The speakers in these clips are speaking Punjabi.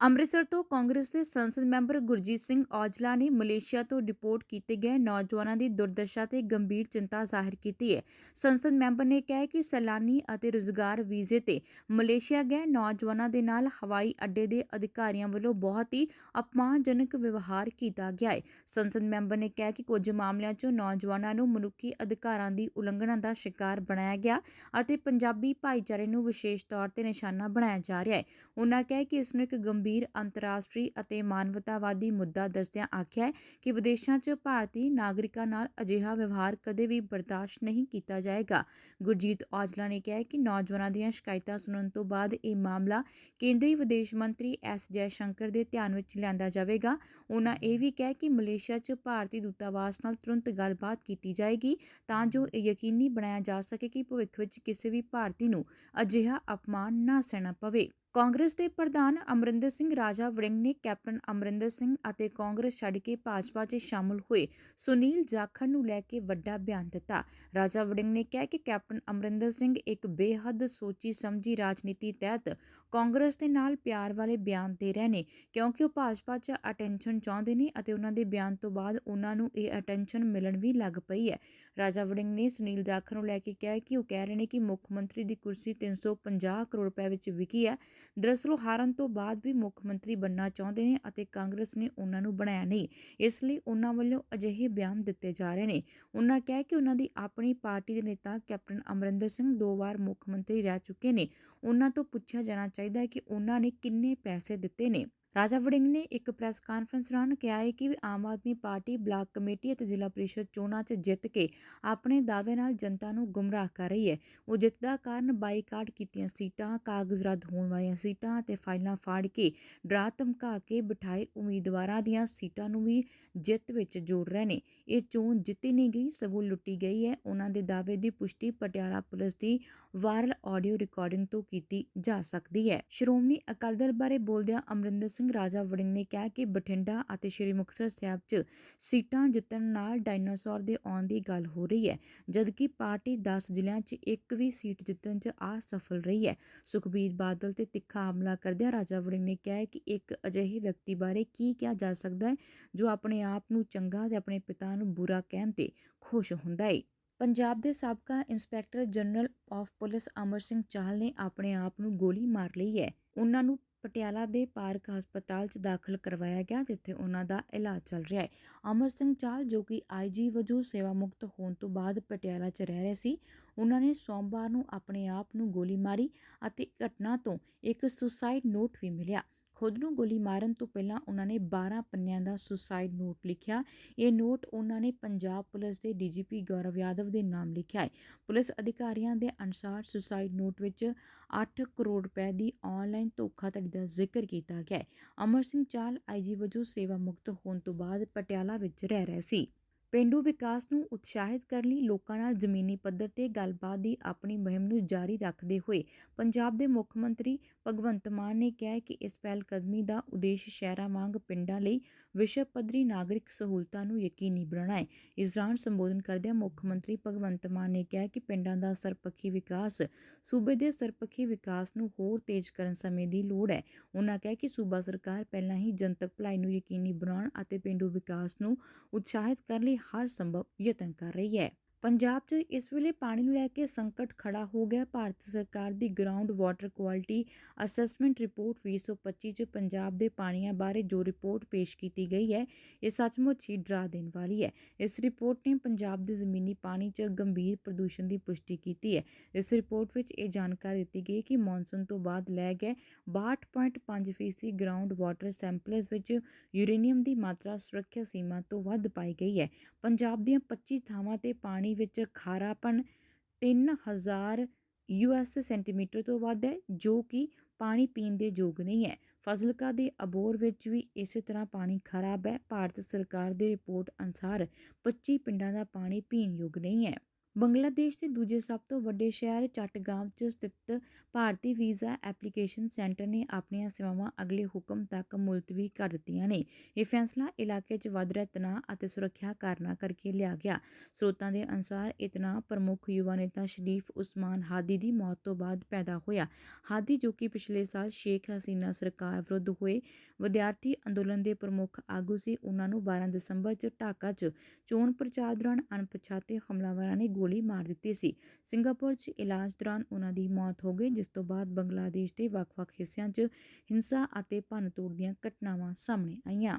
ਅੰਮ੍ਰਿਤਸਰ ਤੋਂ ਕਾਂਗਰਸ ਦੇ ਸੰਸਦ ਮੈਂਬਰ ਗੁਰਜੀਤ ਸਿੰਘ ਔਜਲਾ ਨੇ ਮਲੇਸ਼ੀਆ ਤੋਂ ਡਿਪੋਰਟ ਕੀਤੇ ਗਏ ਨੌਜਵਾਨਾਂ ਦੀ ਦੁਰਦਸ਼ਾ ਤੇ ਗੰਭੀਰ ਚਿੰਤਾ ਜ਼ਾਹਿਰ ਕੀਤੀ ਹੈ। ਸੰਸਦ ਮੈਂਬਰ ਨੇ ਕਿਹਾ ਕਿ ਸੈਲਾਨੀ ਅਤੇ ਰੁਜ਼ਗਾਰ ਵੀਜ਼ੇ ਤੇ ਮਲੇਸ਼ੀਆ ਗਏ ਨੌਜਵਾਨਾਂ ਦੇ ਨਾਲ ਹਵਾਈ ਅੱਡੇ ਦੇ ਅਧਿਕਾਰੀਆਂ ਵੱਲੋਂ ਬਹੁਤ ਹੀ ਅਪਮਾਨਜਨਕ ਵਿਵਹਾਰ ਕੀਤਾ ਗਿਆ ਹੈ। ਸੰਸਦ ਮੈਂਬਰ ਨੇ ਕਿਹਾ ਕਿ ਕੁਝ ਮਾਮਲਿਆਂ 'ਚ ਨੌਜਵਾਨਾਂ ਨੂੰ ਮਨੁੱਖੀ ਅਧਿਕਾਰਾਂ ਦੀ ਉਲੰਘਣਾ ਦਾ ਸ਼ਿਕਾਰ ਬਣਾਇਆ ਗਿਆ ਅਤੇ ਪੰਜਾਬੀ ਭਾਈਚਾਰੇ ਨੂੰ ਵਿਸ਼ੇਸ਼ ਤੌਰ ਤੇ ਨਿਸ਼ਾਨਾ ਬਣਾਇਆ ਜਾ ਰਿਹਾ ਹੈ। ਉਹਨਾਂ ਕਿਹਾ ਕਿ ਇਸ ਨੂੰ ਇੱਕ ਗੰਭੀਰ ਅੰਤਰਰਾਸ਼ਟਰੀ ਅਤੇ ਮਾਨਵਤਾਵਾਦੀ ਮੁੱਦਾ ਦੱਸਦਿਆਂ ਆਖਿਆ ਕਿ ਵਿਦੇਸ਼ਾਂ 'ਚ ਭਾਰਤੀ ਨਾਗਰਿਕਾਂ ਨਾਲ ਅਜਿਹਾ ਵਿਵਹਾਰ ਕਦੇ ਵੀ ਬਰਦਾਸ਼ਤ ਨਹੀਂ ਕੀਤਾ ਜਾਏਗਾ। ਗੁਰਜੀਤ ਔਜਲਾ ਨੇ ਕਿਹਾ ਕਿ ਨੌਜਵਾਨਾਂ ਦੀਆਂ ਸ਼ਿਕਾਇਤਾਂ ਸੁਣਨ ਤੋਂ ਬਾਅਦ ਇਹ ਮਾਮਲਾ ਕੇਂਦਰੀ ਵਿਦੇਸ਼ ਮੰਤਰੀ ਐਸ ਜੈ ਸ਼ੰਕਰ ਦੇ ਧਿਆਨ ਵਿੱਚ ਲਿਆਂਦਾ ਜਾਵੇਗਾ। ਉਹਨਾਂ ਇਹ ਵੀ ਕਿਹਾ ਕਿ ਮਲੇਸ਼ੀਆ 'ਚ ਭਾਰਤੀ ਦੂਤਾਵਾਸ ਨਾਲ ਤੁਰੰਤ ਗੱਲਬਾਤ ਕੀਤੀ ਜਾਏਗੀ ਤਾਂ ਜੋ ਇਹ ਯਕੀਨੀ ਬਣਾਇਆ ਜਾ ਸਕੇ ਕਿ ਭਵਿੱਖ ਵਿੱਚ ਕਿਸੇ ਵੀ ਭਾਰਤੀ ਨੂੰ ਅਜਿਹਾ ਅਪਮਾਨ ਨਾ ਸਹਿਣਾ ਪਵੇ। ਕਾਂਗਰਸ ਦੇ ਪ੍ਰਧਾਨ ਅਮਰਿੰਦਰ ਸਿੰਘ ਰਾਜਾ ਵੜਿੰਗ ਨੇ ਕੈਪਟਨ ਅਮਰਿੰਦਰ ਸਿੰਘ ਅਤੇ ਕਾਂਗਰਸ ਛੱਡ ਕੇ ਭਾਜਪਾ 'ਚ ਸ਼ਾਮਲ ਹੋਏ ਸੁਨੀਲ ਜਾਖੜ ਨੂੰ ਲੈ ਕੇ ਵੱਡਾ ਬਿਆਨ ਦਿੱਤਾ। ਰਾਜਾ ਵੜਿੰਗ ਨੇ ਕਿਹਾ ਕਿ ਕੈਪਟਨ ਅਮਰਿੰਦਰ ਸਿੰਘ ਇੱਕ ਬੇਹੱਦ ਸੋਚੀ ਸਮਝੀ ਰਾਜਨੀਤੀ ਤਹਿਤ ਕਾਂਗਰਸ ਦੇ ਨਾਲ ਪਿਆਰ ਵਾਲੇ ਬਿਆਨ ਦੇ ਰਹੇ ਨੇ, ਕਿਉਂਕਿ ਉਹ ਭਾਜਪਾ 'ਚ ਅਟੈਂਸ਼ਨ ਚਾਹੁੰਦੇ ਨੇ ਅਤੇ ਉਹਨਾਂ ਦੇ ਬਿਆਨ ਤੋਂ ਬਾਅਦ ਉਹਨਾਂ ਨੂੰ ਇਹ ਅਟੈਂਸ਼ਨ ਮਿਲਣ ਵੀ ਲੱਗ ਪਈ ਹੈ। ਰਾਜਾ ਵੜਿੰਗ ਨੇ ਸੁਨੀਲ ਜਾਖੜ ਨੂੰ ਲੈ ਕੇ ਕਿਹਾ ਕਿ ਉਹ ਕਹਿ ਰਹੇ ਨੇ ਕਿ ਮੁੱਖ ਮੰਤਰੀ ਦੀ ਕੁਰਸੀ 350 ਕਰੋੜ ਰੁਪਏ ਵਿੱਚ ਵਿਕੀ ਹੈ। ਦਰਅਸਲ ਹਾਰਨ ਤੋਂ ਬਾਅਦ ਵੀ ਮੁੱਖ ਮੰਤਰੀ ਬਣਨਾ ਚਾਹੁੰਦੇ ਨੇ ਅਤੇ ਕਾਂਗਰਸ ਨੇ ਉਹਨਾਂ ਨੂੰ ਬਣਾਇਆ ਨਹੀਂ, ਇਸ ਲਈ ਉਹਨਾਂ ਵੱਲੋਂ ਅਜਿਹੇ ਬਿਆਨ ਦਿੱਤੇ ਜਾ ਰਹੇ ਨੇ। ਉਹਨਾਂ ਕਿਹਾ ਕਿ ਉਹਨਾਂ ਦੀ ਆਪਣੀ ਪਾਰਟੀ ਦੇ ਨੇਤਾ ਕੈਪਟਨ ਅਮਰਿੰਦਰ ਸਿੰਘ ਦੋ ਵਾਰ ਮੁੱਖ ਮੰਤਰੀ ਰਹਿ ਚੁੱਕੇ ਨੇ। ਉਹਨਾਂ ਤੋਂ ਪੁੱਛਿਆ ਜਾਣਾ ਚਾਹੀਦਾ ਹੈ ਕਿ ਉਹਨਾਂ ਨੇ ਕਿੰਨੇ ਪੈਸੇ ਦਿੱਤੇ ਨੇ। ਰਾਜਾ ਵੜਿੰਗ ਨੇ ਇੱਕ ਪ੍ਰੈਸ ਕਾਨਫਰੰਸ ਦੌਰਾਨ ਕਿਹਾ ਹੈ ਕਿ Aam Aadmi party, block committee ਅਤੇ ਜ਼ਿਲ੍ਹਾ ਪ੍ਰੀਸ਼ਦ ਚੋਣਾਂ 'ਚ ਜਿੱਤ ਕੇ ਆਪਣੇ ਦਾਅਵੇ ਨਾਲ ਜਨਤਾ ਨੂੰ ਗੁੰਮਰਾਹ ਕਰ ਰਹੀ ਹੈ। ਉਹ ਜਿੱਤ ਦਾ ਕਾਰਨ ਬਾਈਕਾਟ ਕੀਤੀਆਂ ਸੀਟਾਂ, ਕਾਗਜ਼ ਰੱਦ ਹੋਣ ਵਾਲੀਆਂ ਸੀਟਾਂ ਅਤੇ ਫਾਈਲਾਂ ਫਾੜ ਕੇ ਡਰਾ ਧਮਕਾ ਕੇ ਬਿਠਾਏ ਉਮੀਦਵਾਰਾਂ ਦੀਆਂ ਸੀਟਾਂ ਨੂੰ ਵੀ ਜਿੱਤ ਵਿੱਚ ਜੋੜ ਰਹੇ ਨੇ। ਇਹ ਚੋਣ ਜਿੱਤੀ ਨਹੀਂ ਗਈ, ਸਗੋਂ ਲੁੱਟੀ ਗਈ ਹੈ। ਉਹਨਾਂ ਦੇ ਦਾਅਵੇ ਦੀ ਪੁਸ਼ਟੀ ਪਟਿਆਲਾ ਪੁਲਿਸ ਦੀ ਵਾਇਰਲ ਆਡੀਓ ਰਿਕਾਰਡਿੰਗ ਤੋਂ ਕੀਤੀ ਜਾ ਸਕਦੀ ਹੈ। ਸ਼੍ਰੋਮਣੀ ਅਕਾਲੀ ਦਲ ਬਾਰੇ ਬੋਲਦਿਆਂ ਅਮਰਿੰਦਰ ਸਿੰਘ ਰਾਜਾ ਵੜਿੰਗ ਨੇ ਕਿਹਾ ਕਿ ਬਠਿੰਡਾ ਅਤੇ ਸ਼੍ਰੀ ਮੁਕਤਸਰ ਸਾਹਿਬ 'ਚ ਸੀਟਾਂ ਜਿੱਤਣ ਨਾਲ ਡਾਇਨਾਸੌਰ ਦੇ ਆਉਣ ਦੀ ਗੱਲ ਹੋ ਰਹੀ ਹੈ, ਜਦਕਿ ਪਾਰਟੀ 10 ਜ਼ਿਲ੍ਹਿਆਂ 'ਚ ਇੱਕ ਵੀ ਸੀਟ ਜਿੱਤਣ 'ਚ ਅਸਫਲ ਰਹੀ ਹੈ। ਸੁਖਬੀਰ ਬਾਦਲ ਤੇ ਤਿੱਖਾ ਹਮਲਾ ਕਰਦਿਆਂ ਰਾਜਾ ਵੜਿੰਗ ਨੇ ਕਿਹਾ ਕਿ ਇੱਕ ਅਜਿਹੇ ਵਿਅਕਤੀ ਬਾਰੇ ਕੀ ਕਿਹਾ ਜਾ ਸਕਦਾ ਹੈ, ਜੋ ਆਪਣੇ ਆਪ ਨੂੰ ਚੰਗਾ ਤੇ ਆਪਣੇ ਪਿਤਾ ਨੂੰ ਬੁਰਾ ਕਹਿਣ ਤੇ ਖੁਸ਼ ਹੁੰਦਾ ਹੈ ਪੰਜਾਬ ਦੇ ਸਾਬਕਾ inspector general of police Amar Singh Chahal ਨੇ ਆਪਣੇ ਆਪ ਨੂੰ ਗੋਲੀ ਮਾਰ ਲਈ ਹੈ। ਉਹਨਾਂ ਨੂੰ ਪਟਿਆਲਾ ਦੇ ਪਾਰਕ ਹਸਪਤਾਲ 'ਚ ਦਾਖਲ ਕਰਵਾਇਆ ਗਿਆ, ਜਿੱਥੇ ਉਹਨਾਂ ਦਾ ਇਲਾਜ ਚੱਲ ਰਿਹਾ ਹੈ। ਅਮਰ ਸਿੰਘ ਚਾਲ, ਜੋ ਕਿ ਆਈਜੀ ਵਜੋਂ ਸੇਵਾ ਮੁਕਤ ਹੋਣ ਤੋਂ ਬਾਅਦ ਪਟਿਆਲਾ 'ਚ ਰਹਿ ਰਹੇ ਸੀ, ਉਹਨਾਂ ਨੇ ਸੋਮਵਾਰ ਨੂੰ ਆਪਣੇ ਆਪ ਨੂੰ ਗੋਲੀ ਮਾਰੀ ਅਤੇ ਘਟਨਾ ਤੋਂ ਇੱਕ ਸੁਸਾਈਡ ਨੋਟ ਵੀ ਮਿਲਿਆ। ਖੁਦ ਨੂੰ ਗੋਲੀ ਮਾਰਨ ਤੋਂ ਪਹਿਲਾਂ ਉਹਨਾਂ ਨੇ 12 ਪੰਨਿਆਂ ਦਾ ਸੁਸਾਈਡ ਨੋਟ ਲਿਖਿਆ। ਇਹ ਨੋਟ ਉਹਨਾਂ ਨੇ ਪੰਜਾਬ ਪੁਲਿਸ ਦੇ ਡੀਜੀਪੀ ਗੌਰਵ ਯਾਦਵ ਦੇ ਨਾਮ ਲਿਖਿਆ ਹੈ। ਪੁਲਿਸ ਅਧਿਕਾਰੀਆਂ ਦੇ ਅਨੁਸਾਰ ਸੁਸਾਈਡ ਨੋਟ ਵਿੱਚ 8 ਕਰੋੜ ਰੁਪਏ ਦੀ ਆਨਲਾਈਨ ਧੋਖਾਧੜੀ ਦਾ ਜ਼ਿਕਰ ਕੀਤਾ ਗਿਆ ਹੈ। ਅਮਰ ਸਿੰਘ ਚਾਲ ਆਈਜੀ ਵਜੋਂ ਸੇਵਾ ਮੁਕਤ ਹੋਣ ਤੋਂ ਬਾਅਦ ਪਟਿਆਲਾ ਵਿੱਚ ਰਹਿ ਰਿਹਾ ਸੀ। ਪੇਂਡੂ ਵਿਕਾਸ ਨੂੰ ਉਤਸ਼ਾਹਿਤ ਕਰਨ ਲਈ ਲੋਕਾਂ ਨਾਲ ਜ਼ਮੀਨੀ ਪੱਧਰ ਤੇ ਗੱਲਬਾਤ ਦੀ ਆਪਣੀ ਮੁਹਿੰਮ ਨੂੰ ਜਾਰੀ ਰੱਖਦੇ ਹੋਏ ਪੰਜਾਬ ਦੇ ਮੁੱਖ ਮੰਤਰੀ ਭਗਵੰਤ ਮਾਨ ਨੇ ਕਿਹਾ ਕਿ ਇਸ ਪਹਿਲ ਕਦਮੀ ਦਾ ਉਦੇਸ਼ ਸ਼ਹਿਰਾਂ ਵਾਂਗ ਪਿੰਡਾਂ ਲਈ ਵਿਸ਼ਵ ਪੱਧਰੀ ਨਾਗਰਿਕ ਸਹੂਲਤਾਂ ਨੂੰ ਯਕੀਨੀ ਬਣਾਉਣਾ ਹੈ ਇਸ ਦੌਰਾਨ ਸੰਬੋਧਨ ਕਰਦਿਆਂ ਮੁੱਖ ਮੰਤਰੀ ਭਗਵੰਤ ਮਾਨ ਨੇ ਕਿਹਾ ਕਿ ਪਿੰਡਾਂ ਦਾ ਸਰਪੱਖੀ ਵਿਕਾਸ, ਸੂਬੇ ਦੇ ਸਰਪੱਖੀ ਵਿਕਾਸ ਨੂੰ ਹੋਰ ਤੇਜ਼ ਕਰਨ ਸਮੇਂ ਦੀ ਲੋੜ ਹੈ। ਉਹਨਾਂ ਕਿਹਾ ਕਿ ਸੂਬਾ ਸਰਕਾਰ ਪਹਿਲਾਂ ਹੀ ਜਨਤਕ ਭਲਾਈ ਨੂੰ ਯਕੀਨੀ ਬਣਾਉਣ ਅਤੇ ਪਿੰਡੂ ਵਿਕਾਸ ਨੂੰ ਉਤਸ਼ਾਹਿਤ ਕਰਨ ਲਈ ਹਰ ਸੰਭਵ ਯਤਨ ਕਰ ਰਹੀ ਹੈ। ਪੰਜਾਬ 'ਚ ਇਸ ਵੇਲੇ ਪਾਣੀ ਨੂੰ ਲੈ ਕੇ ਸੰਕਟ ਖੜਾ ਹੋ ਗਿਆ। ਭਾਰਤ ਸਰਕਾਰ ਦੀ ground water quality assessment report 2025 'ਚ ਪੰਜਾਬ ਦੇ ਪਾਣੀਆਂ ਬਾਰੇ ਜੋ ਰਿਪੋਰਟ ਪੇਸ਼ ਕੀਤੀ ਗਈ ਹੈ, ਇਹ ਸੱਚਮੁੱਚ ਹੀ ਡਰਾ ਦੇਣ ਵਾਲੀ ਹੈ। ਇਸ ਰਿਪੋਰਟ ਨੇ ਪੰਜਾਬ ਦੇ ਜ਼ਮੀਨੀ ਪਾਣੀ 'ਚ ਗੰਭੀਰ ਪ੍ਰਦੂਸ਼ਣ ਦੀ ਪੁਸ਼ਟੀ ਕੀਤੀ ਹੈ। ਇਸ ਰਿਪੋਰਟ ਵਿੱਚ ਇਹ ਜਾਣਕਾਰੀ ਦਿੱਤੀ ਗਈ ਕਿ ਮੌਨਸੂਨ ਤੋਂ ਬਾਅਦ ਲੈ ਗਏ 62.5% ਗਰਾਊਂਡ ਵਾਟਰ ਸੈਂਪਲਸ ਵਿੱਚ ਯੂਰੇਨੀਅਮ ਦੀ ਮਾਤਰਾ ਸੁਰੱਖਿਆ ਸੀਮਾ ਤੋਂ ਵੱਧ ਪਾਈ ਗਈ ਹੈ। ਪੰਜਾਬ ਦੀਆਂ 25 ਥਾਵਾਂ ਤੇ ਪਾਣੀ ਵਿੱਚ ਖਾਰਾਪਣ 3000 ਯੂਐਸ ਸੈਂਟੀਮੀਟਰ ਤੋਂ ਵੱਧ ਹੈ, ਜੋ ਕਿ ਪਾਣੀ ਪੀਣ ਦੇ ਯੋਗ ਨਹੀਂ ਹੈ। ਫਜ਼ਲਕਾ ਦੇ ਅਬੋਰ ਵਿੱਚ ਵੀ ਇਸੇ ਤਰ੍ਹਾਂ ਪਾਣੀ ਖਰਾਬ ਹੈ। ਭਾਰਤ ਸਰਕਾਰ ਦੀ ਰਿਪੋਰਟ ਅਨੁਸਾਰ 25 ਪਿੰਡਾਂ ਦਾ ਪਾਣੀ ਪੀਣ ਯੋਗ ਨਹੀਂ ਹੈ। ਬੰਗਲਾਦੇਸ਼ ਦੇ ਦੂਜੇ ਸਭ ਤੋਂ ਵੱਡੇ ਸ਼ਹਿਰ ਚਟਗਾਂਵ 'ਚ ਸਥਿਤ ਭਾਰਤੀ ਵੀਜ਼ਾ ਐਪਲੀਕੇਸ਼ਨ ਸੈਂਟਰ ਨੇ ਆਪਣੀਆਂ ਸੇਵਾਵਾਂ ਅਗਲੇ ਹੁਕਮ ਤੱਕ ਮੁਲਤਵੀ ਕਰ ਦਿੱਤੀਆਂ ਨੇ। ਇਹ ਫੈਸਲਾ ਇਲਾਕੇ 'ਚ ਵੱਧ ਰਿਹਾ, ਤਣਾਅ ਅਤੇ ਸੁਰੱਖਿਆ ਕਾਰਨਾਂ ਕਰਕੇ ਲਿਆ ਗਿਆ। ਸਰੋਤਾਂ ਦੇ ਅਨੁਸਾਰ, ਇਹ ਤਣਾਅ ਪ੍ਰਮੁੱਖ ਯੁਵਾ ਨੇਤਾ ਸ਼ਰੀਫ ਉਸਮਾਨ ਹਾਦੀ ਦੀ ਮੌਤ ਤੋਂ ਬਾਅਦ ਪੈਦਾ ਹੋਇਆ। ਹਾਦੀ ਜੋ ਕਿ ਪਿਛਲੇ ਸਾਲ ਸ਼ੇਖ ਹਸੀਨਾ ਸਰਕਾਰ ਵਿਰੁੱਧ ਹੋਏ ਵਿਦਿਆਰਥੀ ਅੰਦੋਲਨ ਦੇ ਪ੍ਰਮੁੱਖ ਆਗੂ ਸੀ, ਉਹਨਾਂ ਨੂੰ 12 ਦਸੰਬਰ 'ਚ ਢਾਕਾ 'ਚ ਚੋਣ ਪ੍ਰਚਾਰ ਦੌਰਾਨ ਅਣਪਛਾਤੇ ਹਮਲਾਵਰਾਂ ਨੇ ਗੋਲੀ ਮਾਰ ਦਿੱਤੀ ਸੀ। ਸਿੰਗਾਪੁਰ 'ਚ ਇਲਾਜ ਦੌਰਾਨ ਉਹਨਾਂ ਦੀ ਮੌਤ ਹੋ ਗਈ, ਜਿਸ ਤੋਂ ਬਾਅਦ ਬੰਗਲਾਦੇਸ਼ ਦੇ ਵੱਖ-ਵੱਖ ਹਿੱਸਿਆਂ 'ਚ ਹਿੰਸਾ ਅਤੇ ਭੰਨਤੋੜ ਦੀਆਂ ਘਟਨਾਵਾਂ ਸਾਹਮਣੇ ਆਈਆਂ।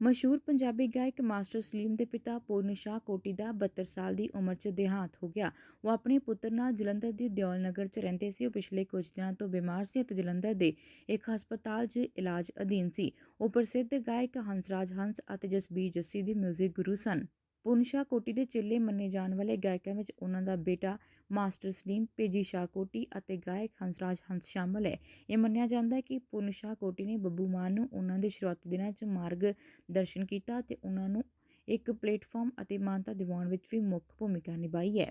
ਮਸ਼ਹੂਰ ਪੰਜਾਬੀ ਗਾਇਕ ਮਾਸਟਰ ਸਲੀਮ ਦੇ ਪਿਤਾ ਪੂਰਨ ਸ਼ਾਹ ਕੋਟੀ ਦਾ 72 ਸਾਲ ਦੀ ਉਮਰ 'ਚ ਦੇਹਾਂਤ ਹੋ ਗਿਆ। ਉਹ ਆਪਣੇ ਪੁੱਤਰ ਨਾਲ ਜਲੰਧਰ ਦੇ ਦਿਓਲ ਨਗਰ 'ਚ ਰਹਿੰਦੇ ਸੀ। ਉਹ ਪਿਛਲੇ ਕੁਝ ਦਿਨਾਂ ਤੋਂ ਬਿਮਾਰ ਸੀ ਅਤੇ ਜਲੰਧਰ ਦੇ ਇੱਕ ਹਸਪਤਾਲ 'ਚ ਇਲਾਜ ਅਧੀਨ ਸੀ। ਉਹ ਪ੍ਰਸਿੱਧ ਗਾਇਕ ਹੰਸਰਾਜ ਹੰਸ ਅਤੇ ਜਸਬੀਰ ਜੱਸੀ ਦੇ 뮤직 ਗੁਰੂ ਸਨ। ਪੂਰਨ ਸ਼ਾਹ ਕੋਟੀ ਦੇ ਚੇਲੇ ਮੰਨੇ ਜਾਣ ਵਾਲੇ ਗਾਇਕਾਂ ਵਿੱਚ ਉਹਨਾਂ ਦਾ ਬੇਟਾ ਮਾਸਟਰ ਸਲੀਮ ਪੇਜੀ ਸ਼ਾਹ ਕੋਟੀ ਅਤੇ ਗਾਇਕ ਹੰਸਰਾਜ ਹੰਸ ਸ਼ਾਮਲ ਹੈ। ਇਹ ਮੰਨਿਆ ਜਾਂਦਾ ਹੈ ਕਿ ਪੂਰਨ ਸ਼ਾਹ ਕੋਟੀ ਨੇ ਬੱਬੂ ਮਾਨ ਨੂੰ ਉਹਨਾਂ ਦੇ ਸ਼ੁਰੂਆਤੀ ਦਿਨਾਂ 'ਚ ਮਾਰਗ ਦਰਸ਼ਨ ਕੀਤਾ ਤੇ ਉਹਨਾਂ ਨੂੰ ਇੱਕ ਪਲੇਟਫਾਰਮ ਅਤੇ ਮਾਨਤਾ ਦਿਵਾਉਣ ਵਿੱਚ ਵੀ ਮੁੱਖ ਭੂਮਿਕਾ ਨਿਭਾਈ ਹੈ।